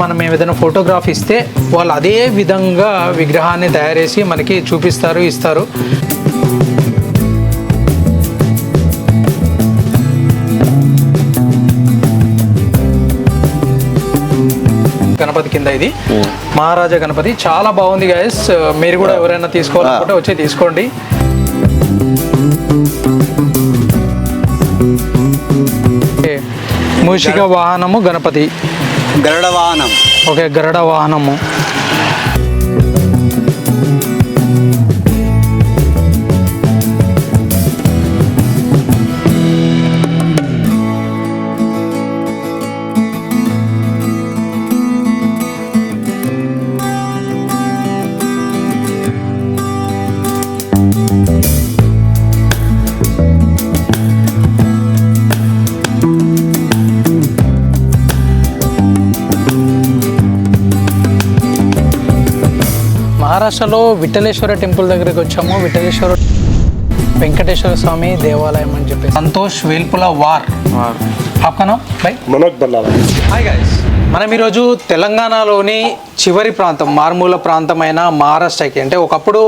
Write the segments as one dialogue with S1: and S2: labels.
S1: మనం ఏదైనా ఫోటోగ్రాఫ్ ఇస్తే వాళ్ళు అదే విధంగా విగ్రహాన్ని తయారు చేసి మనకి చూపిస్తారు ఇస్తారు. గణపతి కింద ఇది. మహారాజా గణపతి. చాలా బాగుంది గైస్ మీరు కూడా ఎవరైనా తీసుకోవాలనుకుంటే వచ్చి తీసుకోండి. మూషిక వాహనము గణపతి.
S2: గరుడ వాహనం.
S1: ఓకే గరుడ వాహనము. మహారాష్ట్రలో విఠలేశ్వర టెంపుల్ దగ్గరికి వచ్చాము. విఠలేశ్వర వెంకటేశ్వర స్వామి దేవాలయం అని చెప్పి Santosh Velpulawar. ఆప్కనా bye.
S3: Manoj Ballara
S1: hi guys మనం ఈరోజు తెలంగాణలోని చివరి ప్రాంతం మారుమూల ప్రాంతమైన మహారాష్ట్రకి. అంటే ఒకప్పుడు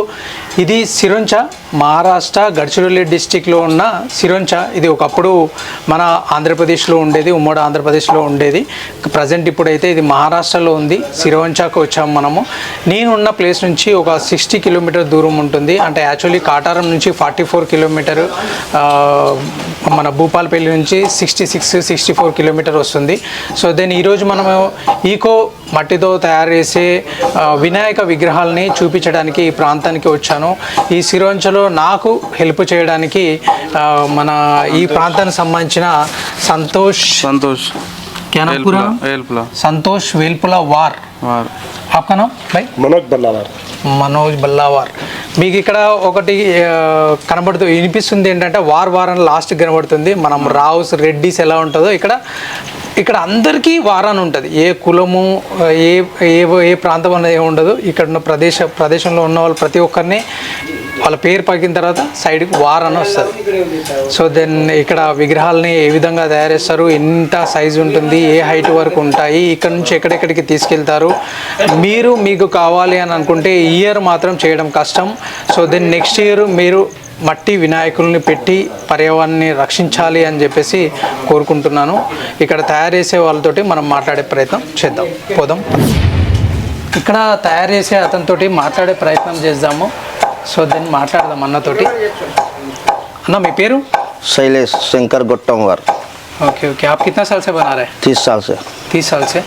S1: ఇది సిరొంచ మహారాష్ట్ర గడ్చిరోలి డిస్టిక్లో ఉన్న సిరొంచ. ఇది ఒకప్పుడు మన ఆంధ్రప్రదేశ్లో ఉండేది ఉమ్మడి ఆంధ్రప్రదేశ్లో ఉండేది. ప్రజెంట్ ఇప్పుడైతే ఇది మహారాష్ట్రలో ఉంది సిరొంచాకు వచ్చాము మనము. నేను ఉన్న ప్లేస్ నుంచి ఒక సిక్స్టీ కిలోమీటర్ దూరం ఉంటుంది. అంటే యాక్చువల్లీ కాటారం నుంచి ఫార్టీ ఫోర్ కిలోమీటర్ మన భూపాలపల్లి నుంచి sixty six sixty four kilometre వస్తుంది. సో దెన్ ఈరోజు మనము ఈకో మట్టితో తయారు చేసే ఆ, వినాయక విగ్రహాలని చూపించడానికి ఈ ప్రాంతానికి వచ్చాను ఈ సిరోంచలో నాకు హెల్ప్ చేయడానికి ఆ, మన ఈ ప్రాంతానికి సంబంధించిన సంతోష్
S4: संतोष
S1: क्या नाम
S4: एलपुला
S1: पूरा?
S4: एलपुला
S1: సంతోష్ వేల్పుల వార్
S4: वार
S1: आपका नाम भाई
S3: మనోజ్ బల్లారా
S1: మనోజ్ బల్లావార్ మీకు ఇక్కడ ఒకటి ఆ, కనబడుతూ వినిపిస్తుంది ఏంటంటే వార్ వార్ అని లాస్ట్ కనబడుతుంది మనం రావుస్ రెడ్డిస్ ఎలా ఉంటుందో ఇక్కడ ఇక్కడ అందరికీ వార్ అని ఉంటుంది. ఏ కులము ఏ ఏ ఏ ప్రాంతం అనేది ఉండదు. ఇక్కడ ఉన్న ప్రదేశ ప్రదేశంలో ఉన్న వాళ్ళు ప్రతి ఒక్కరిని వాళ్ళ పేరు పగిన తర్వాత సైడ్కి వార్ అని వస్తుంది. సో దెన్ ఇక్కడ విగ్రహాలని ఏ విధంగా తయారు చేస్తారు ఎంత సైజు ఉంటుంది ఏ హైట్ వరకు ఉంటాయి? ఇక్కడ నుంచి ఎక్కడెక్కడికి తీసుకెళ్తారు? మీరు మీకు కావాలి అని అనుకుంటే ఇయర్ మాత్రం చేయడం కష్టం. సో దెన్ నెక్స్ట్ ఇయర్ మీరు మట్టి వినాయకుల్ని పెట్టి పర్యావరణాన్ని రక్షించాలి అని చెప్పేసి కోరుకుంటున్నాను ఇక్కడ తయారు చేసే వాళ్ళతోటి మనం మాట్లాడే ప్రయత్నం చేద్దాం పోదాం ఇక్కడ తయారు చేసే అతనితోటి మాట్లాడే ప్రయత్నం చేద్దాము సో దెన్ మాట్లాడదాం అన్నతోటి అన్న మీ పేరు
S5: शैलेश शंकर गोट्टमवर
S1: ओके ओके आप कितना साल से बना रहे हैं
S5: तीस साल से
S1: तीस साल से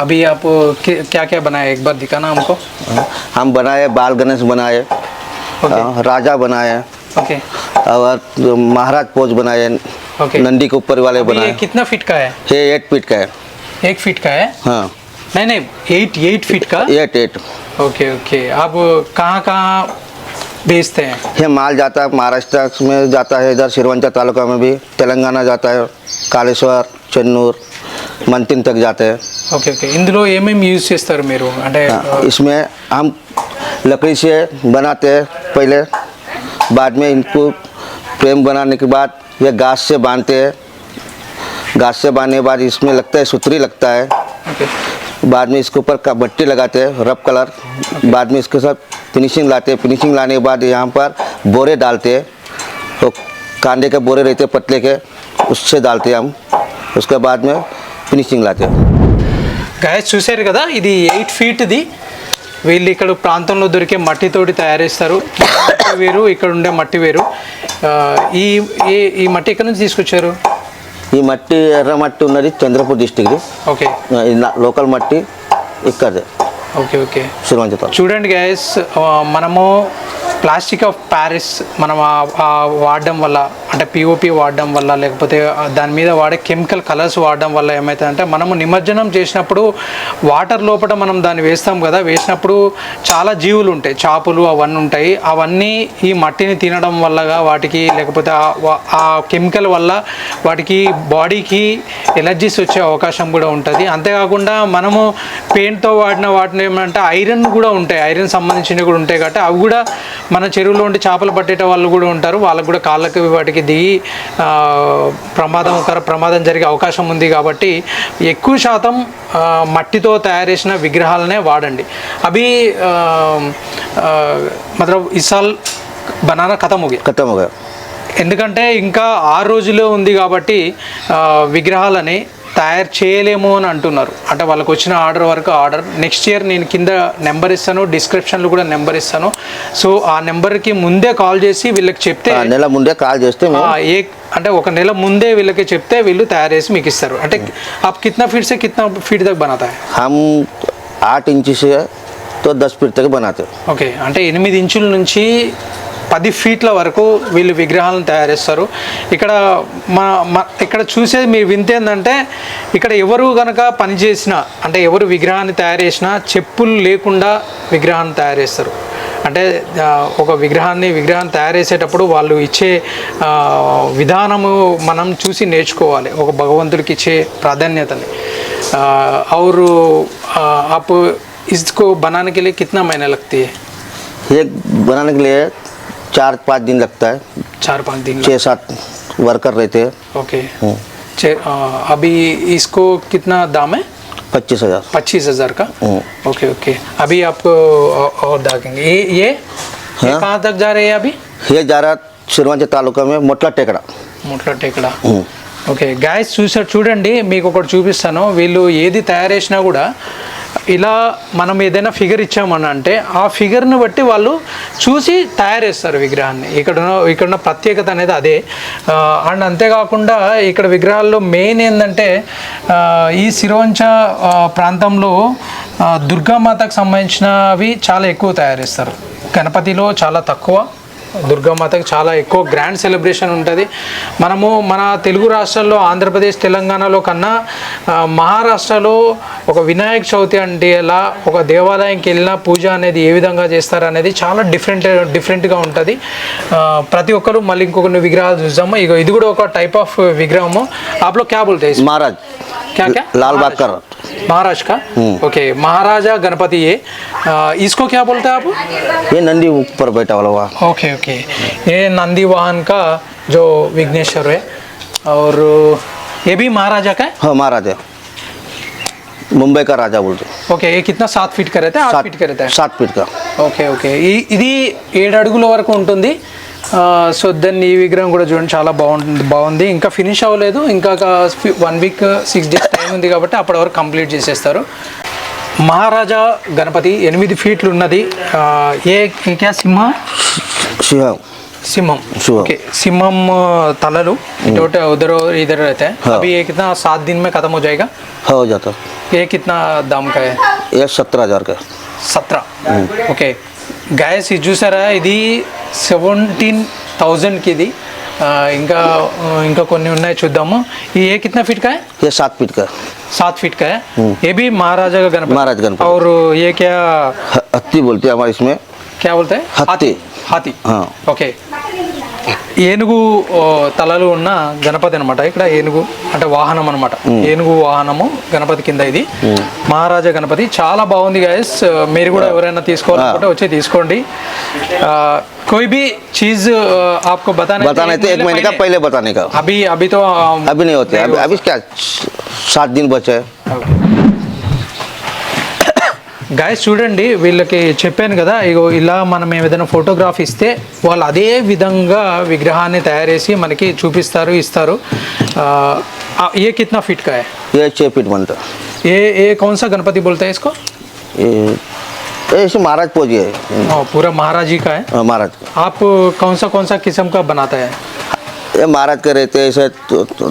S1: अभी आप क्या क्या बनाए एक बार दिखाना हमको
S5: हम बनाए बाल गणेश बनाए
S1: ओके
S5: हाँ, राजा बनाए
S1: ओके
S5: और महाराज पोज बनाए
S1: ओके
S5: नंदी के ऊपर वाले
S1: अभी ये
S5: बनाए
S1: कितना फीट का है
S5: ये एट फीट का है
S1: एक फीट का है
S5: हाँ
S1: नहीं नहीं एट एट फीट का
S5: एट एट
S1: ओके ओके आप कहाँ कहाँ बेचते हैं
S5: ये माल जाता है महाराष्ट्र में जाता है इधर सिरवंचा तालुका में भी तेलंगाना जाता है कालेश्वर चन्नूर मंतिन तक जाते हैं
S1: ఓకే ఓకే ఇందులో ఏమేమి యూజ్ చేస్తారు మీరు అంటే
S5: हाँ, इसमें हम लकड़ी से बनाते हैं पहले बाद में इनको फ्रेम बनाने के बाद यह घास से बांधते हैं। घास से बांधने के बाद इसमें लगता है सुतरी लगता है।
S1: Okay.
S5: बाद में इसके ऊपर का बट्टी लगाते हैं रब कलर। Okay. बाद में इसके साथ फिनिशिंग लाते हैं। फिनिशिंग लाने के बाद यहाँ पर बोरे डालते हैं। तो कांदे के बोरे रहते हैं पतले के उससे डालते हैं हम। उसके बाद में फिनिशिंग लाते हैं।
S1: गाय चूसर कदा इधी एट फीट दी వీళ్ళు ఇక్కడ ప్రాంతంలో దొరికే మట్టితోటి తయారు చేస్తారు మట్టి వేరు ఇక్కడ ఉండే మట్టి వేరు. ఈ ఈ మట్టి ఎక్కడి నుంచి తీసుకొచ్చారు?
S5: ఈ మట్టి ఎర్ర మట్టి ఉన్నది చంద్రపూర్ డిస్టిక్ది
S1: ఓకే.
S5: లోకల్ మట్టి ఇక్కడదే.
S1: Okay
S5: okay.
S1: చూడండి గైస్ మనము ప్లాస్టిక్ ఆఫ్ ప్యారిస్ మనం వాడడం వల్ల అంటే పిఓపి వాడడం వల్ల లేకపోతే దాని మీద వాడే కెమికల్ కలర్స్ వాడడం వల్ల ఏమవుతుందంటే మనము నిమజ్జనం చేసినప్పుడు వాటర్ లోపల మనం దాన్ని వేస్తాం కదా వేసినప్పుడు చాలా జీవులు ఉంటాయి చేపలు అవన్నీ ఉంటాయి. అవన్నీ ఈ మట్టిని తినడం వల్లగా వాటికి లేకపోతే ఆ కెమికల్ వల్ల వాటికి బాడీకి ఎలర్జీస్ వచ్చే అవకాశం కూడా ఉంటుంది. అంతేకాకుండా మనము పెయింట్తో వాడిన వాటిని ఏమంటే ఐరన్ కూడా ఉంటాయి. ఐరన్ సంబంధించినవి కూడా ఉంటాయి కాబట్టి అవి కూడా మన చెరువులో ఉండి చేపలు పట్టేట వాళ్ళు కూడా ఉంటారు. వాళ్ళకు కూడా కాళ్ళకి వాటికి దిగి ప్రమాదం ప్రమాదం జరిగే అవకాశం ఉంది కాబట్టి ఎక్కువ శాతం మట్టితో తయారు చేసిన విగ్రహాలనే వాడండి. అవి మతలబ్ ఇసాల్ బనానా
S5: కథముగి కథముగా
S1: ఎందుకంటే ఇంకా ఆ రోజులో ఉంది కాబట్టి విగ్రహాలని తయారు చేయలేము అని అంటున్నారు అంటే వాళ్ళకి వచ్చిన ఆర్డర్ వరకు ఆర్డర్ నెక్స్ట్ ఇయర్ నేను కింద నెంబర్ ఇస్తాను డిస్క్రిప్షన్లో కూడా నెంబర్ ఇస్తాను సో ఆ నెంబర్కి ముందే కాల్ చేసి వీళ్ళకి చెప్తే
S5: ఆ, నెల ముందే కాల్ చేస్తే
S1: ఆ,
S5: మేము
S1: ఏ అంటే ఒక నెల ముందే వీళ్ళకి చెప్తే వీళ్ళు తయారు చేసి మీకు ఇస్తారు అంటే आप कितना फीट से कितना फीट तक बनाता है
S5: हम आठ इंच से तो दस फीट तक बनाते हैं।
S1: ఓకే అంటే ఎనిమిది ఇంచుల నుంచి పది ఫీట్ల వరకు వీళ్ళు విగ్రహాలను తయారు చేస్తారు ఇక్కడ మా మా- ఇక్కడ చూసేది మీరు వింతేందంటే ఇక్కడ ఎవరు కనుక పనిచేసిన అంటే ఎవరు విగ్రహాన్ని తయారు చేసినా చెప్పులు లేకుండా విగ్రహాన్ని తయారు చేస్తారు అంటే ఆ, ఒక విగ్రహాన్ని విగ్రహాన్ని తయారు చేసేటప్పుడు వాళ్ళు ఇచ్చే ఆ, విధానము మనం చూసి నేర్చుకోవాలి ఒక భగవంతుడికి ఇచ్చే ప్రాధాన్యతని ఆ, और ఆ, आप इसको बनाने के लिए कितना महीने लगती है
S5: एक बनाने के लिए चार पाँच दिन लगता है
S1: चार पाँच दिन
S5: छः सात वर्कर रहते हैं
S1: ओके
S5: हम्म,
S1: छे- आ, अभी इसको कितना दाम है
S5: पच्चीस हजार
S1: पच्चीस हजार का
S5: हम्म।
S1: ओके ओके अभी आपको औ- और दागेंगे ये ये ये
S5: हाँ।
S1: कहाँ तक जा रहे हैं अभी
S5: ये जा रहा सिरवंच तालुका में मोटला टेकड़ा
S1: ముట్ల టేకడా
S5: हम्म,
S1: ఓకే గాయస్ చూసారు చూడండి మీకు ఒకటి చూపిస్తాను వీళ్ళు ఏది తయారు చేసినా కూడా ఇలా మనం ఏదైనా ఫిగర్ ఇచ్చామని అంటే ఆ ఫిగర్ని బట్టి వాళ్ళు చూసి తయారు చేస్తారు విగ్రహాన్ని. ఇక్కడ ఉన్న ఇక్కడ ఉన్న ప్రత్యేకత అనేది అదే. అండ్ అంతేకాకుండా ఇక్కడ విగ్రహాల్లో మెయిన్ ఏంటంటే ఈ శిరోంచ ప్రాంతంలో దుర్గామాతకు సంబంధించినవి చాలా ఎక్కువ తయారు చేస్తారు గణపతిలో చాలా తక్కువ. దుర్గామాతకి చాలా ఎక్కువ గ్రాండ్ సెలబ్రేషన్ ఉంటుంది మనము మన తెలుగు రాష్ట్రాల్లో ఆంధ్రప్రదేశ్ తెలంగాణలో కన్నా ఆ, మహారాష్ట్రలో ఒక వినాయక చవితి అంటే ఎలా ఒక దేవాలయంకి వెళ్ళిన పూజ అనేది ఏ విధంగా చేస్తారు అనేది చాలా డిఫరెంట్ డిఫరెంట్గా ఉంటుంది ఆ, ప్రతి ఒక్కరు మళ్ళీ ఇంకొన్ని విగ్రహాలు చూద్దాము ఇక ఇది కూడా ఒక టైప్ ఆఫ్ విగ్రహము ఆప్లో క్యా బోల్తే हैं इसको?
S5: महाराज
S1: क्या क्या
S5: लाल बाकर
S1: महाराज का ओके महाराजा गणपति ये आ, इसको क्या बोलते हैं आप
S5: ये नंदी ऊपर बैठा वाला हुआ
S1: ओके ओके ये नंदी वाहन का जो विघ्नेश्वर है और ये भी महाराजा का है
S5: हाँ महाराज है मुंबई का राजा बोलते
S1: ఓకే ये कितना सात फीट का रहता है आठ फीट का रहता है
S5: सात फीट का
S1: ఓకే ఓకే ఈ- ఇది ఏడు అడుగుల వరకు ఉంటుంది ఆ, సో దాన్ని ఈ విగ్రహం కూడా చూడండి చాలా బాగుంటుంది బాగుంది ఇంకా ఫినిష్ అవ్వలేదు ఇంకా one week six days time ఉంది కాబట్టి అప్పటి వరకు కంప్లీట్ చేసేస్తారు మహారాజా గణపతి ఎనిమిది ఫీట్లు ఉన్నది ఆ, ఏ ఏ క్యా సింహ सिंहम
S5: सिंहम
S1: ओके सिंहम तलालू टोटल उधर और इधर रहता है
S5: हाँ।
S1: अभी ये कितना सात दिन में खत्म हो जाएगा
S5: हाँ हो जाता
S1: ये कितना दाम का है
S5: ये सत्रह हज़ार का
S1: सत्रह ओके गाय सिजू सर ఇది సెవెంటీన్ థౌజండ్కి की ఆ, ఇంకా ఆ, कोई కొన్ని ఉన్నాయి చూద్దాము ఈ ఏ కిतना ఫీట్ का है
S5: ये सात फीट का
S1: सात फीट का है ये भी महाराजा का गणपति
S5: महाराज गणपति।
S1: और ये क्या
S5: हत्ती बोलते हैं हमारे इसमें
S1: क्या बोलते हैं
S5: हाथी।
S1: హాతి
S5: हाँ
S1: ఓకే ఏనుగు ఓ, తలలు ఉన్న గణపతి అనమాట ఇక్కడ ఏనుగు అంటే వాహనం అనమాట ఏనుగు వాహనము గణపతి కింద ఇది మహారాజా గణపతి చాలా బాగుంది గాయస్ మీరు కూడా ఎవరైనా తీసుకోవాలనుకుంటే వచ్చి తీసుకోండి ఆ, कोई भी चीज आ, आपको बताना है तो
S5: बताने थे एक महीने का पहले बताने का
S1: अभी अभी तो आ,
S5: अभी नहीं होते अभी अभी क्या सात दिन बचे हैं गाय
S1: గాయస్ वील की चपाँ कदा ఇగో ఇలా మనం ఏదైనా ఫోటోగ్రాఫ్ वाल अदे विधा विग्रहा तैयार मन की चूपस्टर इतार ये कितना फिट का है
S5: ये छः फीट बनता
S1: ये ये कौन सा गणपति बोलता है इसको
S5: ये ऐसे महाराज पोजी है
S1: पूरा महाराज जी का है
S5: महाराज
S1: आप कौन सा कौन सा किस्म का बनाता है
S5: ये महाराज के रहते हैं ऐसे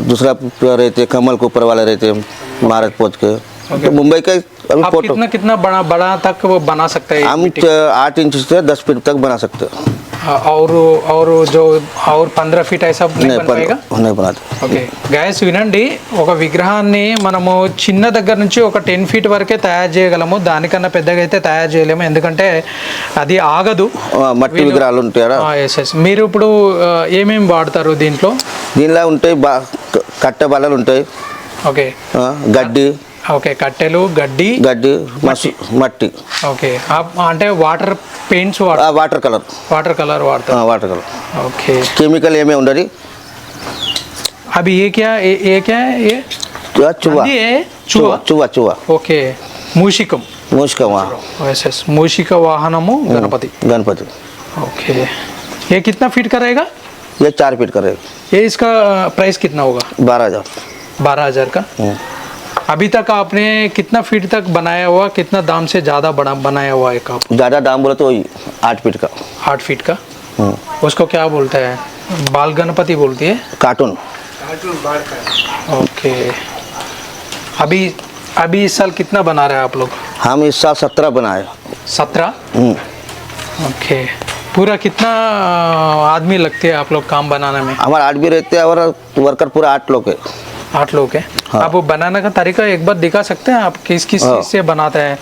S5: दूसरा रहते कमल के ऊपर वाले रहते महाराज पोज के तो मुंबई का अभी
S1: आप
S5: फोटो
S1: कितना कितना बड़ा बड़ा तक वो बना सकते हैं
S5: हम च- आठ इंच से दस फीट तक बना सकते हैं
S1: और और जो और पंद्रह फीट ऐसा नहीं
S5: नहीं
S1: बन पाएगा
S5: बन- नहीं बनाते
S1: ఓకే గాయస్ వినండి ఒక విగ్రహాన్ని మనము చిన్న దగ్గర నుంచి ఒక టెన్ ఫీట్ వరకే తయారు చేయగలము దానికన్నా పెద్దగా అయితే తయారు చేయలేము ఎందుకంటే అది ఆగదు
S5: ఆ, మట్టి విగ్రహాలు ఉంటాయా
S1: ఎస్ ఎస్ మీరు ఇప్పుడు ఆ, ఏమేమి వాడతారు దీంట్లో
S5: దీనిలో ఉంటాయి బా క- కట్టె బల్లలు ఉంటాయి
S1: ఓకే
S5: ఆ, గడ్డి
S1: ఓకే కట్టెలు గడ్డి
S5: గడ్డి మసి మట్టి
S1: ఓకే ఆ- అంటే వాటర్ పెయింట్స్
S5: ఆ, వాటర్ కలర్
S1: వాటర్ కలర్ వాడతారు
S5: ఆ, వాటర్ కలర్
S1: ఓకే
S5: కెమికల్ ఏమీ ఉండదు
S1: अभी ये क्या ये, ये क्या है ये
S5: चुहा चुहा
S1: नंदी है
S5: चुहा
S1: चुहा
S5: चुहा चुहा
S1: ఓకే మూషికం
S5: मूछ का वहाँ
S1: ఎస్ మూషిక వాహనము గణపతి
S5: गणपति
S1: ओके ये कितना फीट का रहेगा
S5: ये चार फीट का रहेगा
S1: ये इसका प्राइस कितना होगा
S5: बारह हजार
S1: बारह हजार का
S5: हम्म।
S1: अभी तक आपने कितना फीट तक बनाया हुआ कितना दाम से ज़्यादा बना बनाया हुआ है आप?
S5: ज़्यादा दाम बोले तो आठ फीट का।
S1: आठ फीट का?
S5: हम्म।
S1: उसको क्या बोलते हैं? बाल गणपति बोलती है?
S5: कार्टून।
S1: ओके। अभी अभी इस साल कितना बना रहे हैं आप लोग?
S5: हम इस साल सत्रह बनाए।
S1: सत्रह?
S5: हम्म।
S1: ओके। पूरा कितना आदमी लगते हैं आप लोग काम बनाने में?
S5: हमारे आठ भी रहते हैं और वर्कर पूरा आठ लोग है।
S1: आठ लोग हैं।
S5: हाँ।
S1: आप वो बनाने का तरीका एक बार दिखा सकते हैं आप किस किस
S5: हाँ।
S1: चीज़ से बनाते हैं?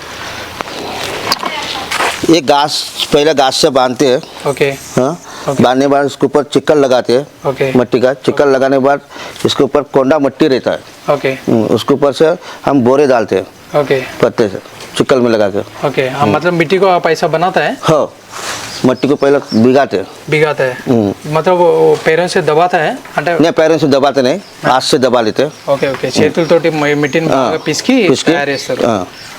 S5: ये घास पहले घास से बांधते हैं।
S1: ओके।
S5: हाँ।
S1: ओके।
S5: बांधने बाद उसके ऊपर चिक्कन लगाते हैं।
S1: ओके।
S5: मट्टी का। चिक्कन लगाने के बाद इसके ऊपर कोंडा मट्टी रहता है।
S1: ओके।
S5: हम्म, उसके ऊपर से हम बोरे डालते हैं।
S1: ओके।
S5: पत्ते से। चिक्कन में लगा के
S1: ओके हाँ मतलब मिट्टी को आप ऐसा बनाता है
S5: हाँ मट्टी को पहले भिगाते हैं
S1: भिगाता है
S5: हम्म।
S1: मतलब वो वो पैरों से दबाता है అంటే
S5: नहीं पैरों से दबाते नहीं हाथ से दबा लेते हैं
S1: ఓకే ఓకే చేతులతోటి మ- మిట్టిని
S5: हाँ,
S1: బాగా పిసికి
S5: पिसकी,
S1: తయారు చేస్తారు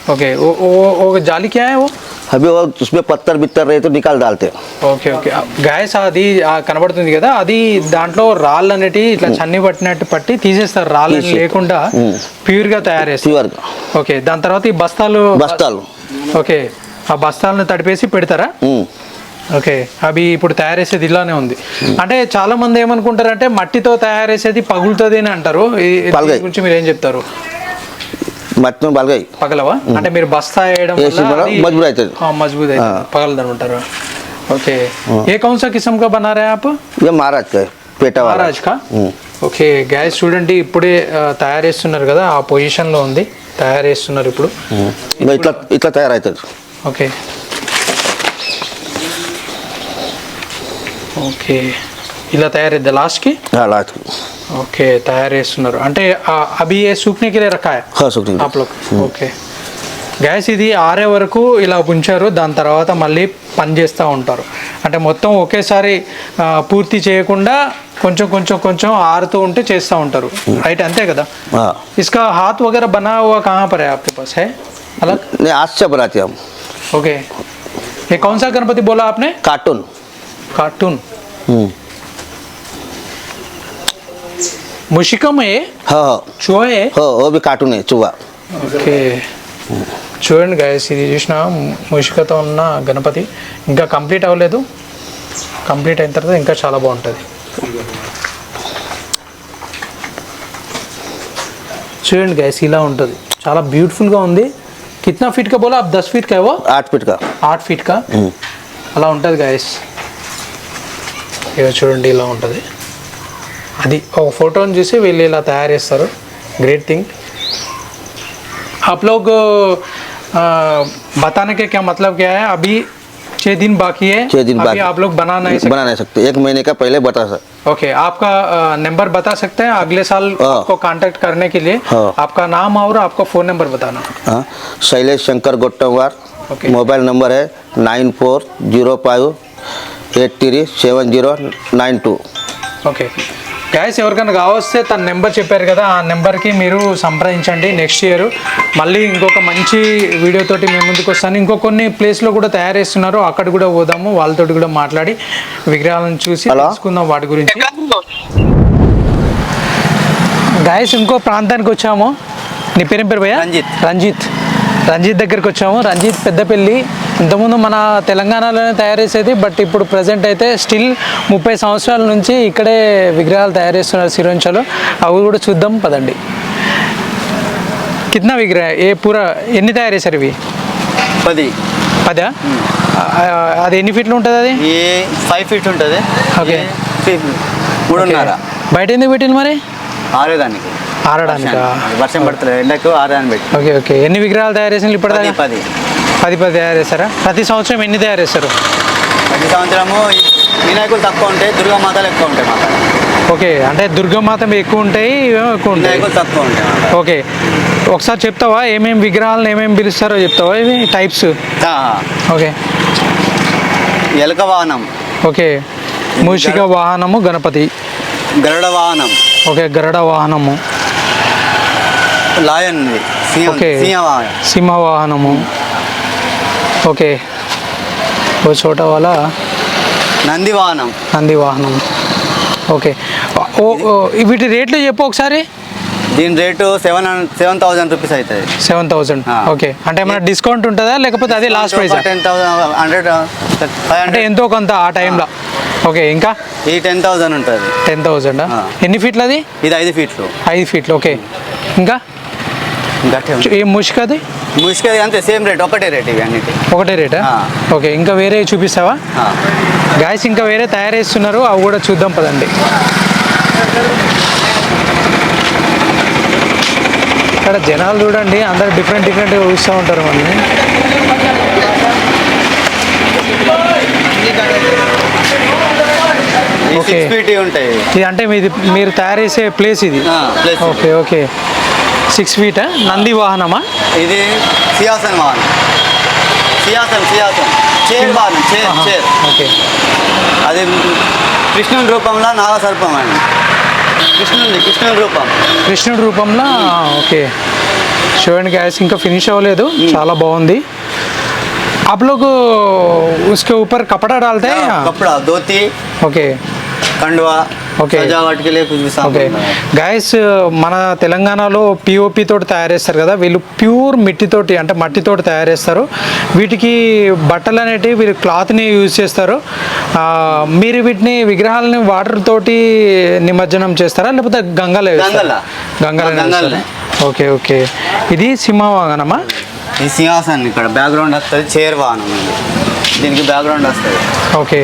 S5: हाँ।
S1: ఓకే वो वो- वो जाली क्या है वो
S5: अभी वो उसमें पत्थर बित्तर रहे तो निकाल डालते हैं
S1: ఓకే ఓకే గాయస్ అది ఆ కనబడుతుంది కదా అది దాంట్లో రాళ్ళు అనేటి ఇట్లా చన్ని పట్టినట్టు పట్టి తీసేస్తారు రాళ్ళు
S5: తీసేస్తారు.
S1: లేకుండా
S5: మ్మ్.
S1: ప్యూర్ గా తయారు చేస్తారు
S5: प्योर
S1: ఓకే దాని తర్వాత ఈ బస్తాలు
S5: బస్తాలు
S1: ఓకే ఆ బస్తాలను తడిపేసి పెడతారా
S5: ఉమ్.
S1: ఓకే అవి ఇప్పుడు తయారు చేసేది ఇలానే ఉంది అంటే చాలా మంది ఏమనుకుంటారంటే మట్టితో తయారు చేసేది పగులుతుంది అని అంటారు ఈ- దీని
S5: పలగాయి.
S1: గురించి మీరు ఏం చెప్తారు
S5: మట్టి में बल गई
S1: పగలవా అంటే మీరు బస్తా వేయడం
S5: వేసి
S1: వల్ల
S5: కూడా
S1: అది-
S5: మజబూత్ అవుతుంది.
S1: ఆ, మజబూత్ అవుతుంది
S5: हाँ।
S1: పగలదని అంటారు ఓకే ఏ కౌన్ సా కిస్మ్ కా బనా రే ఆప్
S5: ये महाराज का है पेटा वाला
S1: మహారాజ్ కా
S5: ఉమ్.
S1: ఓకే గ్యాస్ చూడండి ఇప్పుడే ఆ, తయారు చేస్తున్నారు కదా ఆ పొజిషన్ లో ఉంది తయారు చేస్తున్నారు ఇప్పుడు
S5: ఉమ్. ఇంకా ఇట్లా ఇట్లా తయారవుతుంది
S1: ఓకే ఓకే ఇలా తయారైద్దా లాస్ట్కి
S5: లాస్ట్
S1: ఓకే తయారు చేస్తున్నారు అంటే ఆ, అవి ఏ సూక్నే కే లియే రఖా హై
S5: हाँ सूखने
S1: आप लोग ఓకే గ్యాస్ ఇది ఆరే వరకు ఇలా ఉంచారు దాని తర్వాత మళ్ళీ పని చేస్తూ ఉంటారు అంటే మొత్తం ఒకేసారి ఆ, పూర్తి చేయకుండా కొంచెం కొంచెం కొంచెం ఆరుతూ ఉంటే చేస్తూ ఉంటారు రైట్ అంతే కదా
S5: हाँ
S1: इसका हाथ वगैरह बना हुआ कहाँ पर है आपके पास है अलग
S5: नहीं आज से बनाते हम
S1: ओके ये कौन सा गणपति बोला आपने
S5: कार्टून
S1: कार्टून
S5: हम्म।
S1: ముషికమే में
S5: है। हो చూవా
S1: ఓకే చూడండి గాయస్ ఇది చూసిన ముషికతో ఉన్న గణపతి ఇంకా కంప్లీట్ అవ్వలేదు కంప్లీట్ అయిన తర్వాత ఇంకా చాలా బాగుంటుంది చూడండి గాయస్ ఇలా ఉంటుంది చాలా బ్యూటిఫుల్గా ఉంది కిత్నా ఫీట్ కా బోలా దస్ ఫీట్ కా ఏవో
S5: आठ फीट का।
S1: ఆట్ ఫీట్ కా అలా ఉంటుంది గాయస్ ఇక చూడండి ఇలా ఉంటుంది అది ఒక ఫోటోని చూసి వీళ్ళు ఇలా తయారు చేస్తారు గ్రేట్ థింగ్ आप लोग आ, बताने के क्या मतलब क्या है अभी छः दिन बाकी है
S5: छः दिन
S1: अभी
S5: बाकी
S1: आप लोग बना नहीं सकते
S5: बना नहीं सकते एक महीने का पहले बता सकते
S1: ओके आपका नंबर बता सकते हैं अगले साल
S5: हाँ।
S1: आपको कांटेक्ट करने के लिए
S5: हाँ।
S1: आपका नाम और आपका फ़ोन नंबर बताना
S5: हाँ Shailesh Shankar Gottawar
S1: okay.
S5: Mobile number है nine four zero five eight three seven zero nine two
S1: okay gas ఎవరికైనా కావస్తే తన నెంబర్ చెప్పారు కదా ఆ నెంబర్కి మీరు సంప్రదించండి నెక్స్ట్ ఇయర్ మళ్ళీ ఇంకొక మంచి వీడియోతోటి మేము ముందుకు వస్తాను. ఇంకో కొన్ని ప్లేస్లో కూడా తయారు చేస్తున్నారు. అక్కడ కూడా పోదాము వాళ్ళతోటి కూడా మాట్లాడి విగ్రహాలను చూసి? తెలుసుకుందాం వాటి గురించి. గాయస్ ఇంకో ప్రాంతానికి వచ్చాము. నీ పేరేం పేరు భయ్యా?
S2: రంజిత్.
S1: రంజిత్. రంజిత్ దగ్గరికి వచ్చాము. రంజిత్ పెద్దపల్లి ఇంతకుముందు మన తెలంగాణలోనే తయారు చేసేది బట్ ఇప్పుడు ప్రజెంట్ అయితే స్టిల్ ముప్పై సంవత్సరాల నుంచి ఇక్కడే విగ్రహాలు తయారు చేస్తున్నారు సిరోంచలో. అవి కూడా చూద్దాం పదండి. కిतना విగ్రహ ఏ పూరా ఎన్ని తయారు చేశారు ఇవి?
S2: పది.
S1: పదా? అది ఎన్ని ఫీట్లు ఉంటుంది అది?
S2: ఫైవ్ ఫీట్ ఉంటుంది.
S1: ఓకే.
S2: మూడున్నర.
S1: బయట ఎందుకు పెట్టింది మరి?
S2: ఆరేదానికి.
S1: ఆరడానికా
S2: వర్షం పడుతుంది ఎండకు ఆరేదాన్ని పెట్టి
S1: ఓకే ఓకే. ఎన్ని విగ్రహాలు తయారు చేసిన ఇప్పటిదాకా?
S2: పది.
S1: పది పది తయారు చేస్తారా ప్రతి సంవత్సరం ఎన్ని తయారు చేస్తారు?
S2: ప్రతి సంవత్సరము వినాయకులు తక్కువ ఉంటాయి దుర్గామాతలు ఎక్కువ ఉంటాయి మాకు.
S1: ఓకే అంటే దుర్గమాత ఎక్కువ ఉంటాయి ఎక్కువ ఉంటాయి?
S2: వినాయకులు తక్కువ ఉంటాయి మాకు.
S1: ఓకే ఒకసారి చెప్తావా? ఏమేమి విగ్రహాలను ఏమేమి పిలుస్తారో చెప్తావా? ఇవి టైప్స్
S2: ఆ,
S1: ఓకే.
S2: ఎలక వాహనం.
S1: ఓకే మూషిక వాహనము గణపతి.
S2: గరుడ వాహనం.
S1: ఓకే గరుడ వాహనము.
S2: లాయన్
S1: ఓకే
S2: సింహ వాహనం
S1: సింహ వాహనము ఓకే. ఓ చోట వాళ్ళ
S2: నంది వాహనం
S1: నంది వాహనం ఓకే. ఓ వీటి రేట్లు చెప్పు ఒకసారి.
S2: దీని rate seven seven thousand rupees అవుతుంది.
S1: సెవెన్ థౌజండ్
S2: ఆ.
S1: ఓకే. అంటే ఏమైనా డిస్కౌంట్ ఉంటుందా? లేకపోతే అదే last
S2: price ten thousand hundred
S1: అంటే ఎంతో కొంత ఆ టైంలో. ఓకే ఇంకా?
S2: ఈ టెన్ థౌసండ్ ఉంటుంది.
S1: టెన్ థౌజండ్
S2: ఆ.
S1: ఎన్ని ఫీట్లు అది?
S2: ఇది ఐదు ఫీట్లు.
S1: ఐదు ఫీట్లు ఓకే. ఇంకా?
S2: గట్టి
S1: ఏ ముష్క్ అది?
S2: ముష్కది అంతే సేమ్ రేట్ ఒకటే రేట్ ఇవి అన్నిటి
S1: ఒకటే రేటా. ఓకే ఇంకా వేరే చూపిస్తావా. గాయస్ ఇంకా వేరే తయారు చేస్తున్నారు అవి కూడా చూద్దాం పదండి ఇక్కడ జనాలు చూడండి అందరు డిఫరెంట్ డిఫరెంట్గా చూస్తూ ఉంటారు మనల్ని
S2: ఈ
S1: ఓకే.
S2: ఉంటాయి
S1: ఇది అంటే మీది మీరు తయారు చేసే ప్లేస్ ఇది. ఓకే ఓకే సిక్స్ ఫీటా నంది వాహనమా
S2: ఇది సియాసన్ వాహనం సియాసన్ సియాసన్ చేర్ వాహనం చేర్
S1: ఆహా.
S2: చేర్
S1: ఓకే
S2: అది కృష్ణుని రూపంలో నాగసర్పం అండి కృష్ణుని కృష్ణుని రూపం
S1: కృష్ణుడి రూపంలో ఆ, ఓకే చూడండి గ్యాస్ ఇంకా ఫినిష్ అవ్వలేదు చాలా బాగుంది आप लोग उसके ऊपर कपड़ा डालते हैं या?
S2: कपड़ा धोती
S1: ఓకే
S2: कंडवा
S1: ఓకే. గాయస్ మన తెలంగాణలో పిఓపి తోటి తయారు చేస్తారు కదా వీళ్ళు ప్యూర్ మిట్టితోటి అంటే మట్టితోటి తయారు చేస్తారు వీటికి బట్టలు అనేటివి వీళ్ళు క్లాత్ని యూజ్ చేస్తారు. మీరు వీటిని విగ్రహాలని వాటర్ తోటి నిమజ్జనం చేస్తారా లేకపోతే గంగలే
S2: గంగల.
S1: Okay okay. ఇది సింహవాగనమా
S2: ఈ సింహాసనం ఇక్కడ బ్యాక్గ్రౌండ్ వస్తుంది చేర్వానం దీనికి బ్యాక్గ్రౌండ్ వస్తుంది.
S1: ఓకే.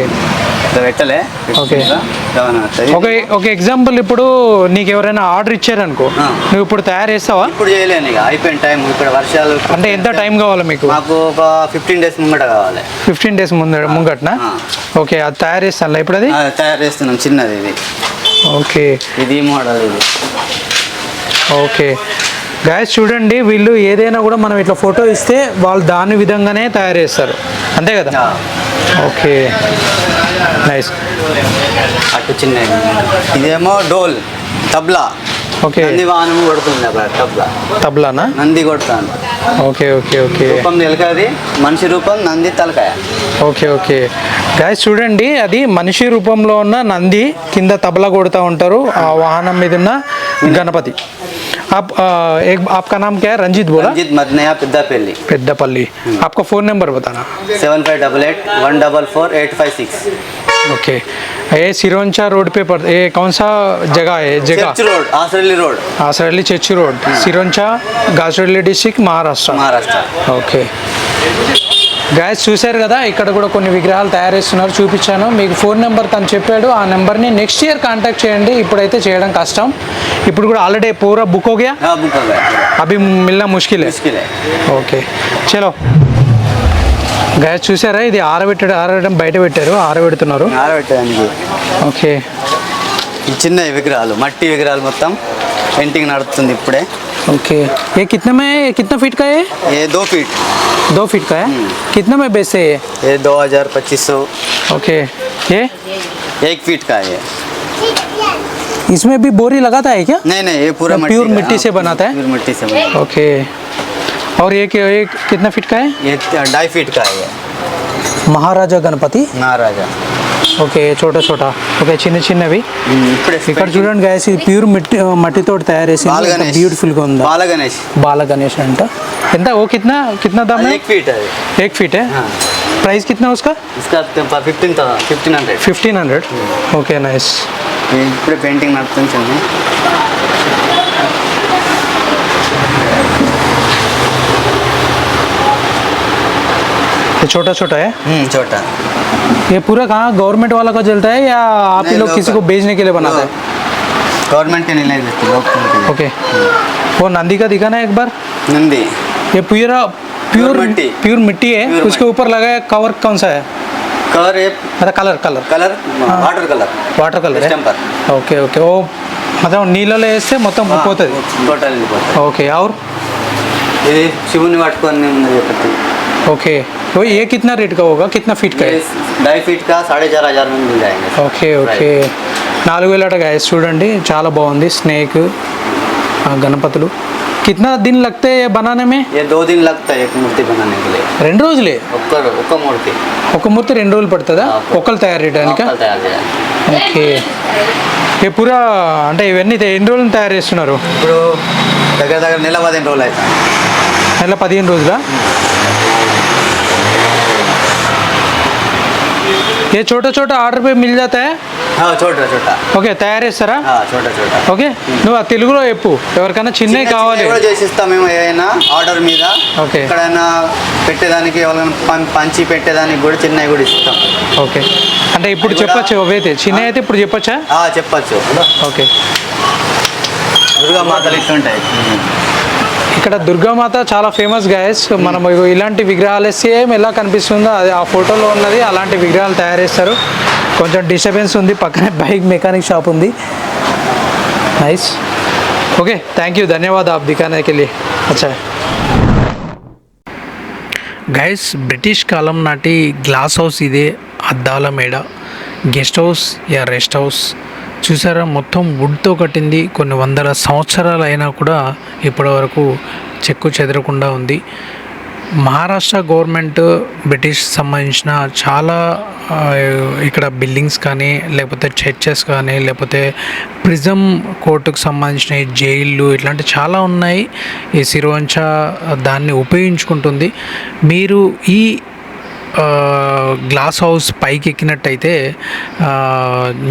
S2: పెట్టలే.
S1: ఓకే. ఒక ఒక ఎగ్జాంపుల్ ఇప్పుడు నీకు ఎవరైనా ఆర్డర్ ఇచ్చారనుకో. నువ్వు ఇప్పుడు తయారు చేస్తావా?
S2: ఇప్పుడు చేయలేను ఇక. అయిపోయిన టైం ఇక్కడ వర్షాలు
S1: అంటే ఎంత టైం కావాలి మీకు?
S2: మాకు ఒక ఫిఫ్టీన్ డేస్ ముంగట కావాలి.
S1: ఫిఫ్టీన్ డేస్ ముందు ముంగట్నా. ఓకే అది తయారు చేస్తాను ఇప్పుడు అది?
S2: తయారు చేస్తున్నాం. చిన్నది ఇది.
S1: ఓకే.
S2: ఇది మోడల్ ఇది.
S1: ఓకే. గాయస్ చూడండి వీళ్ళు ఏదైనా కూడా మనం ఇట్లా ఫోటో ఇస్తే వాళ్ళు దాని విధంగానే తయారు చేస్తారు అంతే కదా? ఓకే నైస్
S2: అటు చిన్నది. ఇదేమో డోల్ తబ్లా.
S1: ఓకే
S2: నంది వాహనం కొడుతుంది అక్కడ తబ్లా.
S1: తబలానా?
S2: నంది కొడుతాను
S1: ఓకే ఓకే ఓకే
S2: రూపం ఎలకది మనిషి రూపం నంది తలకాయ.
S1: ఓకే ఓకే గాయస్ చూడండి అది మనిషి రూపంలో ఉన్న నంది కింద తబలా కొడుతూ ఉంటారు ఆ వాహనం మీద ఉన్న గణపతి. आप आ, एक आपका नाम क्या है? रंजीत बोला।
S2: रंजीत मदनया पिद्दापल्ली।
S1: पिद्दापल्ली। हम्म। आपका फ़ोन नंबर बताना।
S2: Seven five double eight one double four eight five six.
S1: Okay. ये सिरोंचा रोड पे पड़ता है कौन सा जगह है? जगह।
S2: Church road Asareli road.
S1: Asareli चेची road. हम्म। Sironcha Gadchiroli district
S2: Maharashtra.
S1: Maharashtra. Okay. Gas చూశారు కదా ఇక్కడ కూడా కొన్ని విగ్రహాలు తయారు చేస్తున్నారు చూపించాను. మీకు ఫోన్ నెంబర్ తను చెప్పాడు ఆ నెంబర్ని నెక్స్ట్ ఇయర్ కాంటాక్ట్ చేయండి ఇప్పుడైతే చేయడం కష్టం. ఇప్పుడు కూడా ఆల్రెడీ పూరా బుక్
S2: హోగా
S1: అభి మిల్న ముష్కిలే? ఓకే. చలో. గ్యాస్ చూసారా ఇది ఆరబెట్టడు ఆరబెట్టడం బయట పెట్టారు ఆరబెడుతున్నారు.
S2: ఆరబెట్టడానికి.
S1: ఓకే.
S2: చిన్న విగ్రహాలు మట్టి విగ్రహాలు మొత్తం పెయింటింగ్ నడుస్తుంది ఇప్పుడే.
S1: ओके। ये कितने में है कितना फीट का है
S2: ये दो फीट।
S1: दो फीट का है? हम्म। कितने में बेचते है ये?
S2: दो हज़ार पच्चीस सौ।
S1: ओके। ये?
S2: एक फीट का है
S1: इसमें भी बोरी लगाता है क्या?
S2: नहीं नहीं ये पूरा हाँ,
S1: प्योर मिट्टी से बनाता है?
S2: मिट्टी से बनाता
S1: ओके। और ये ये कितना फीट का है?
S2: ये ढाई फीट का है
S1: महाराजा गणपति?
S2: महाराजा।
S1: ఓకే చోట చోట. ఓకే చిన్న చిన్నవి. ఇక్కడ చూడండి గాయస్ ఇది ప్యూర్ మట్టి మట్టితో తయారు చేసి బ్యూటిఫుల్గా ఉంది?
S2: బాల గణేష్
S1: బాల గణేష్ అంట. ఎంత? ఓ కిतना कितना దామ్ ఎక్
S2: ఫీట్ फीट है
S1: एक फीट है प्राइस कितना उसका 1500 ఓకే నైస్
S2: ఇప్పుడే పెయింటింగ్ నడుస్తుంది
S1: ये छोटा छोटा है
S2: చోట
S1: ये पूरा कहाँ गवर्नमेंट वाला का चलता है या आप ही
S2: नहीं,
S1: लोग किसी को
S2: local।
S1: बेचने के लिए बनाते हैं
S2: गवर्नमेंट के नहीं ले देते लोग
S1: ओके वो नंदी का दिखाना है एक बार
S2: नंदी
S1: ये पूरा प्योर
S2: Pure मिट्टी।
S1: प्योर मिट्टी है
S2: Pure
S1: उसके ऊपर लगा है कवर कौन सा है
S2: कलर ये
S1: मतलब colour colour
S2: colour water colour
S1: water colour
S2: Distemper.
S1: Okay okay ఓ మొత్తం నీళ్ళలో వేస్తే మొత్తం పోతుంది
S2: టోటల్
S1: ఓకే और
S2: ఇది శివుని పట్టుకొని ఉన్నది ఒకటి
S1: ओके वो ये कितना रेट का होगा? कितना फीट का
S2: ढाई फीट का साढ़े चार हजार में मिल जाएंगे।
S1: ओके ओके నాలుగు వేల గాయస్ చూడండి చాలా బాగుంది స్నేక్ గణపతులు कितना दिन లగ్తే हैं बनाने में?
S2: ये दो दिन लगता है एक
S1: రెండు రోజులే
S2: ఒక్క ఒక్క మూర్తి
S1: ఒక మూర్తి రెండు రోజులు పడుతుందా ఒక్కలు తయారు చేయడానికి
S2: తయారు చేయాలి
S1: ఓకే ఏ పూరా అంటే ఇవన్నీ ఎన్ని రోజులు తయారు చేస్తున్నారు
S2: ఇప్పుడు దగ్గర దగ్గర నెల పదిహేను రోజులు అవుతాయి
S1: నెల పదిహేను రోజులా ఏ చోట చోట ఆర్డర్ పే మిల్ జాతా है
S2: हाँ, छोटा छोटा
S1: ఓకే తయారు చేస్తారా
S2: हाँ, छोटा छोटा
S1: ఓకే నువ్వు ఆ తెలుగులో చెప్పు ఎవరికైనా చిన్నవి
S2: చిన్న
S1: కావాలి
S2: చిన్నవి కూడా చేసిస్తాం మేము ఏదైనా ఆర్డర్ మీద
S1: ఓకే.
S2: ఎక్కడైనా పెట్టేదానికి ఎవరైనా పం- పంచి పెట్టేదానికి కూడా చిన్నవి కూడా ఇస్తాం
S1: ఓకే అంటే ఇప్పుడు
S2: అది కూడా-
S1: చెప్పచ్చు అవైతే చిన్న అయితే ఇప్పుడు చెప్పచ్చా
S2: ఆ, చెప్పచ్చు
S1: ఓకే
S2: దుర్గా మాతలు ఇట్లుంటాయి
S1: ఇక్కడ దుర్గామాత చాలా ఫేమస్ గాయస్ మనం ఇలాంటి విగ్రహాలు సేమ్ ఎలా కనిపిస్తుందో అది ఆ ఫోటోలో ఉన్నది. అలాంటి విగ్రహాలు తయారు చేస్తారు. కొంచెం డిస్టర్బెన్స్ ఉంది. పక్కనే బైక్ మెకానిక్ షాప్ ఉంది. నైస్ ఓకే థ్యాంక్ యూ ధన్యవాదాలు ఆప్ దికానేకెళ్ళి అచ్చా. గైస్ బ్రిటిష్ కాలం నాటి గ్లాస్ హౌస్ ఇదే అద్దాల మేడ. గెస్ట్ హౌస్ యా రెస్ట్ హౌస్ చూసారా? మొత్తం వుడ్తో కట్టింది. కొన్ని వందల సంవత్సరాలు అయినా కూడా ఇప్పటి వరకు చెక్కు చెదరకుండా ఉంది. మహారాష్ట్ర గవర్నమెంట్ బ్రిటిష్ సంబంధించిన చాలా ఇక్కడ బిల్డింగ్స్ కానీ లేకపోతే చర్చెస్ కానీ లేకపోతే ప్రిజం కోర్టుకు సంబంధించిన జైళ్ళు ఇట్లాంటి చాలా ఉన్నాయి. ఈ సిరువంచ దాన్ని ఉపయోగించుకుంటుంది. మీరు ఈ గ్లాస్ హౌస్ పైకి ఎక్కినట్టయితే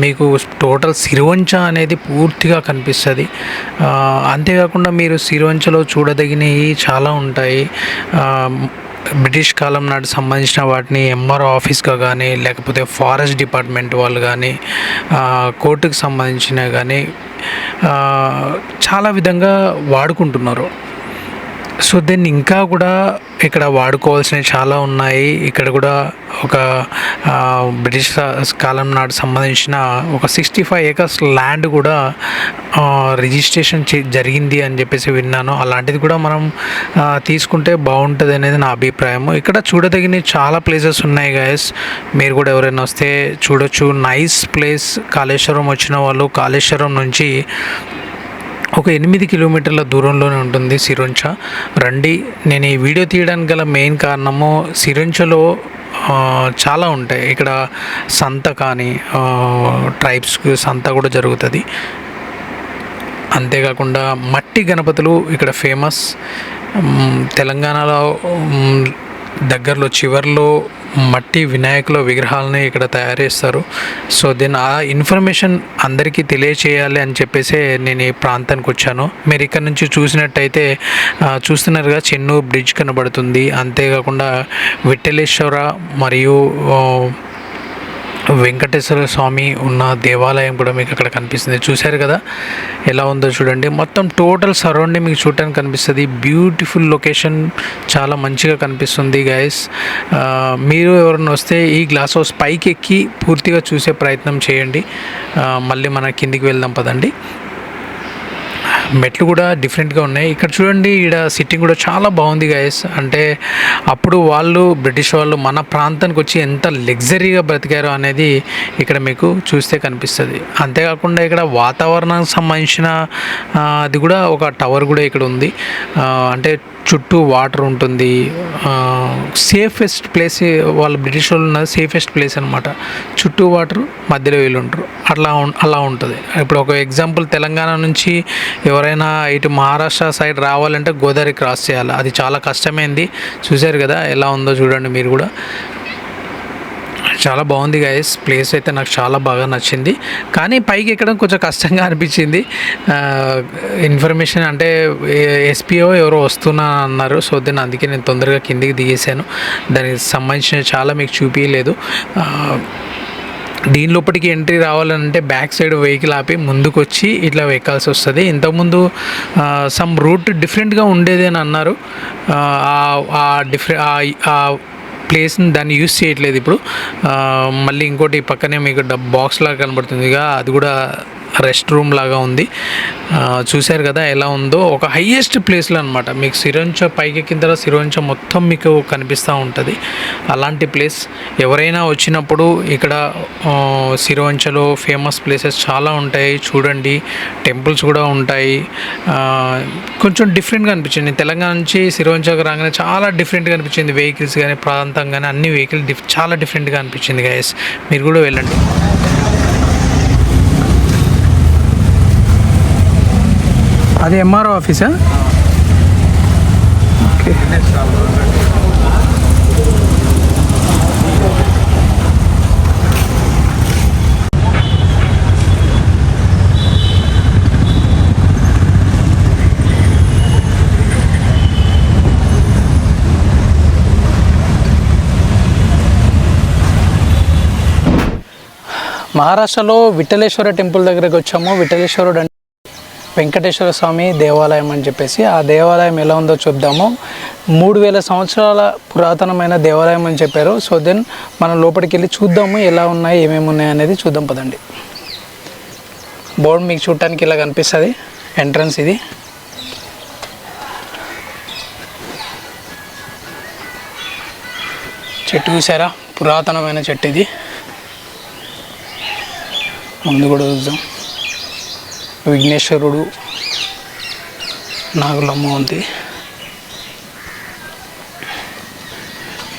S1: మీకు టోటల్ సిరువంచ అనేది పూర్తిగా కనిపిస్తుంది. అంతేకాకుండా మీరు సిరువంచలో చూడదగినవి చాలా ఉంటాయి. బ్రిటిష్ కాలం నాటి సంబంధించిన వాటిని ఎంఆర్ఓ ఆఫీస్గా కానీ లేకపోతే ఫారెస్ట్ డిపార్ట్మెంట్ వాళ్ళు కానీ కోర్టుకు సంబంధించిన కానీ చాలా విధంగా వాడుకుంటున్నారు. సో దెన్ ఇంకా కూడా ఇక్కడ వాడుకోవాల్సినవి చాలా ఉన్నాయి. ఇక్కడ కూడా ఒక బ్రిటిష్ కాలం నాటి సంబంధించిన ఒక సిక్స్టీ ఫైవ్ ఏకర్స్ ల్యాండ్ కూడా రిజిస్ట్రేషన్ జరిగింది అని చెప్పేసి విన్నాను. అలాంటిది కూడా మనం తీసుకుంటే బాగుంటుంది అనేది నా అభిప్రాయం ఇక్కడ చూడదగిన చాలా ప్లేసెస్ ఉన్నాయి గాయస్. మీరు కూడా ఎవరైనా వస్తే చూడొచ్చు. నైస్ ప్లేస్ కాళేశ్వరం వచ్చిన వాళ్ళు కాళేశ్వరం నుంచి ఒక ఎనిమిది కిలోమీటర్ల దూరంలోనే ఉంటుంది సిరుంచ. రండి నేను ఈ వీడియో తీయడానికి గల మెయిన్ కారణము సిరుంచలో చాలా ఉంటాయి. ఇక్కడ సంత కానీ ట్రైబ్స్కి సంత కూడా జరుగుతుంది. అంతేకాకుండా మట్టి గణపతులు ఇక్కడ ఫేమస్. తెలంగాణలో దగ్గరలో చివర్లో మట్టి వినాయకుల విగ్రహాలని ఇక్కడ తయారు చేస్తారు సో దీని ఆ ఇన్ఫర్మేషన్ అందరికీ తెలియచేయాలి అని చెప్పేసి నేను ఈ ప్రాంతానికి వచ్చాను. మీరు ఇక్కడ నుంచి చూసినట్టయితే చూస్తున్నారుగా చెన్నూరు బ్రిడ్జ్ కనబడుతుంది. అంతేకాకుండా విఠలేశ్వర మరియు వెంకటేశ్వర స్వామి ఉన్న దేవాలయం కూడా మీకు అక్కడ కనిపిస్తుంది. చూశారు కదా? ఎలా ఉందో చూడండి. మొత్తం టోటల్ సరౌండింగ్ మీకు చూడటానికి కనిపిస్తుంది. బ్యూటిఫుల్ లొకేషన్ చాలా మంచిగా కనిపిస్తుంది గైస్ మీరు ఎవరైనా వస్తే ఈ గ్లాస్ హౌస్ పైకి ఎక్కి పూర్తిగా చూసే ప్రయత్నం చేయండి. మళ్ళీ మన కిందికి వెళ్దాం పదండి. మెట్లు కూడా డిఫరెంట్గా ఉన్నాయి. ఇక్కడ చూడండి ఇక్కడ సిట్టింగ్ కూడా చాలా బాగుంది గైస్ అంటే అప్పుడు వాళ్ళు బ్రిటిష్ వాళ్ళు మన ప్రాంతానికి వచ్చి ఎంత లగ్జరీగా బ్రతికారో అనేది ఇక్కడ మీకు చూస్తే కనిపిస్తుంది. అంతేకాకుండా ఇక్కడ వాతావరణానికి సంబంధించిన అది కూడా ఒక టవర్ కూడా ఇక్కడ ఉంది. అంటే చుట్టూ వాటర్ ఉంటుంది. సేఫెస్ట్ ప్లేస్ వాళ్ళు బ్రిటిష్ వాళ్ళు ఉన్నది సేఫెస్ట్ ప్లేస్ అనమాట చుట్టూ వాటర్ మధ్యలో వీళ్ళు ఉంటారు. అట్లా అలా ఉంటుంది. ఇప్పుడు ఒక ఎగ్జాంపుల్ తెలంగాణ నుంచి ఎవరైనా ఇటు మహారాష్ట్ర సైడ్ రావాలంటే గోదావరి క్రాస్ చేయాలి. అది చాలా కష్టమైంది. చూశారు కదా ఎలా ఉందో చూడండి మీరు కూడా. చాలా బాగుంది గైస్ ప్లేస్ అయితే నాకు చాలా బాగా నచ్చింది. కానీ పైకి ఎక్కడం కొంచెం కష్టంగా అనిపించింది. ఇన్ఫర్మేషన్ అంటే ఎస్పీఓ ఎవరో వస్తున్నా అన్నారు. సో దీని అందుకే నేను తొందరగా కిందికి దిగేశాను. దానికి సంబంధించిన చాలా మీకు చూపించలేదు దీని లోపలికి ఎంట్రీ రావాలంటే బ్యాక్ సైడ్ వెహికల్ ఆపి ముందుకు వచ్చి ఇట్లా ఎక్కాల్సి వస్తుంది. ఇంతకుముందు సమ్ రూట్ డిఫరెంట్గా ఉండేది అని అన్నారు. ఆ డిఫరెంట్ ప్లేస్ని దాన్ని యూస్ చేయట్లేదు ఇప్పుడు. మళ్ళీ ఇంకోటి పక్కనే మీకు డబ్ బాక్స్ లాగా కనబడుతుందిగా అది కూడా రెస్ట్ రూమ్ లాగా ఉంది. చూశారు కదా ఎలా ఉందో. ఒక హైయెస్ట్ ప్లేస్లో అనమాట మీకు సిరోంచ పైకి కింద సిరోంచ మొత్తం మీకు కనిపిస్తూ ఉంటుంది. అలాంటి ప్లేస్. ఎవరైనా వచ్చినప్పుడు ఇక్కడ సిరోంచలో ఫేమస్ ప్లేసెస్ చాలా ఉంటాయి. చూడండి. టెంపుల్స్ కూడా ఉంటాయి. కొంచెం డిఫరెంట్గా అనిపించింది. తెలంగాణ నుంచి సిరోంచకు రాగానే చాలా డిఫరెంట్గా అనిపించింది. వెహికల్స్ కానీ ప్రాంతం కానీ అన్ని వెహికల్ డిఫ్ చాలా డిఫరెంట్గా అనిపించింది గైస్ మీరు కూడా వెళ్ళండి. అది ఎంఆర్ఓ ఆఫీసా ఓకే మహారాష్ట్రలో విఠలేశ్వర టెంపుల్ దగ్గరకు వచ్చాము. విఠలేశ్వరుడు వెంకటేశ్వర స్వామి దేవాలయం అని చెప్పేసి ఆ దేవాలయం ఎలా ఉందో చూద్దాము. మూడు వేల సంవత్సరాల పురాతనమైన దేవాలయం అని చెప్పారు. సో దెన్ మనం లోపలికి వెళ్ళి చూద్దాము ఎలా ఉన్నాయి ఏమేమి ఉన్నాయి అనేది చూద్దాం పదండి. బోర్డు మీకు చూడటానికి ఇలా కనిపిస్తుంది ఎంట్రన్స్ ఇది. చెట్టు చూసారా? పురాతనమైన చెట్టు ఇది. ముందు కూడా చూద్దాం. విఘ్నేశ్వరుడు నాగులమ్మ ఉంది.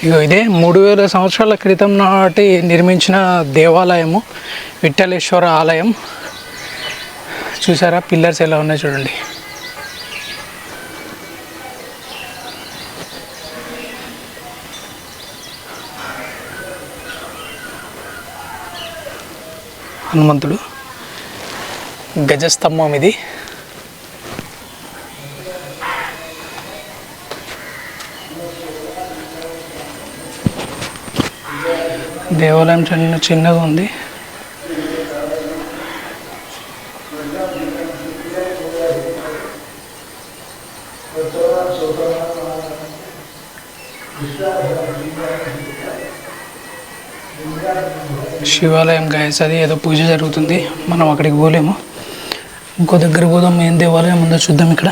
S1: ఇగో ఇదే మూడు వేల సంవత్సరాల క్రితం నాటి నిర్మించిన దేవాలయము విఠలేశ్వర ఆలయం. చూసారా? పిల్లర్స్ ఎలా ఉన్నాయి చూడండి. హనుమంతుడు. గజస్తంభం ఇది. దేవాలయం చిన్న చిన్నగా ఉంది. శివాలయం గాయస్ అది ఏదో పూజ జరుగుతుంది. మనం అక్కడికి పోలేము. ఇంకో దగ్గర పోదాం ఏం దేవాలయం ఉందో చూద్దాం ఇక్కడ.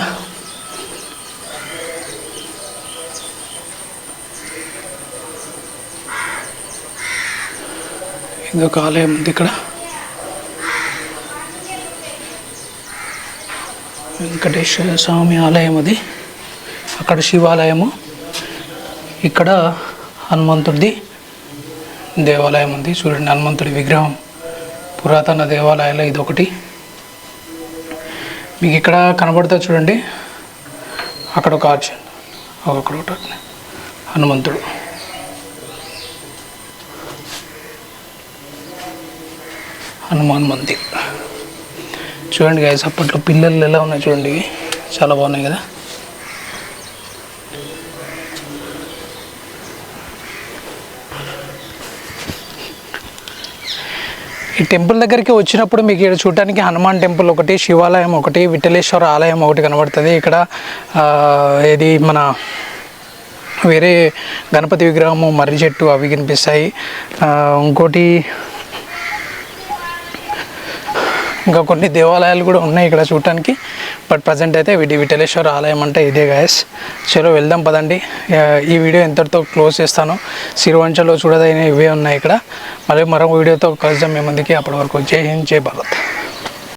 S1: ఇంకొక ఆలయం ఉంది ఇక్కడ. వెంకటేశ్వర స్వామి ఆలయం అది. అక్కడ శివాలయము. ఇక్కడ హనుమంతుడిది దేవాలయం ఉంది. చూడండి హనుమంతుడి విగ్రహం. పురాతన దేవాలయాలు ఇది ఒకటి మీకు ఇక్కడ కనబడతా చూడండి. అక్కడ ఒక ఆర్చ్. అక్కడ ఒకటి హనుమంతుడు. హనుమాన్ మందిర్. చూడండి గాయస్ అప్పట్లో పిల్లలు ఎలా ఉన్నాయి చూడండి. చాలా బాగున్నాయి కదా. ఈ టెంపుల్ దగ్గరికి వచ్చినప్పుడు మీకు ఇక్కడ చూడడానికి హనుమాన్ టెంపుల్ ఒకటి శివాలయం ఒకటి విఠలేశ్వర ఆలయం ఒకటి కనబడుతుంది. ఇక్కడ ఇది మన వేరే గణపతి విగ్రహము మర్రి చెట్టు అవి కనిపిస్తాయి. ఇంకోటి ఇంకా కొన్ని దేవాలయాలు కూడా ఉన్నాయి ఇక్కడ చూడటానికి. బట్ ప్రజెంట్ అయితే విడి విఠలేశ్వర ఆలయం అంటే ఇదే గాయస్ చలో వెళ్దాం పదండి. ఈ వీడియో ఎంతటితో క్లోజ్ చేస్తాను సిరివంచలో చూడదైన ఇవే ఉన్నాయి ఇక్కడ. మళ్ళీ మరో వీడియోతో కలుద్దాం. మీ ముందుకి అప్పటి వరకు జై హింద్ జై భారత్.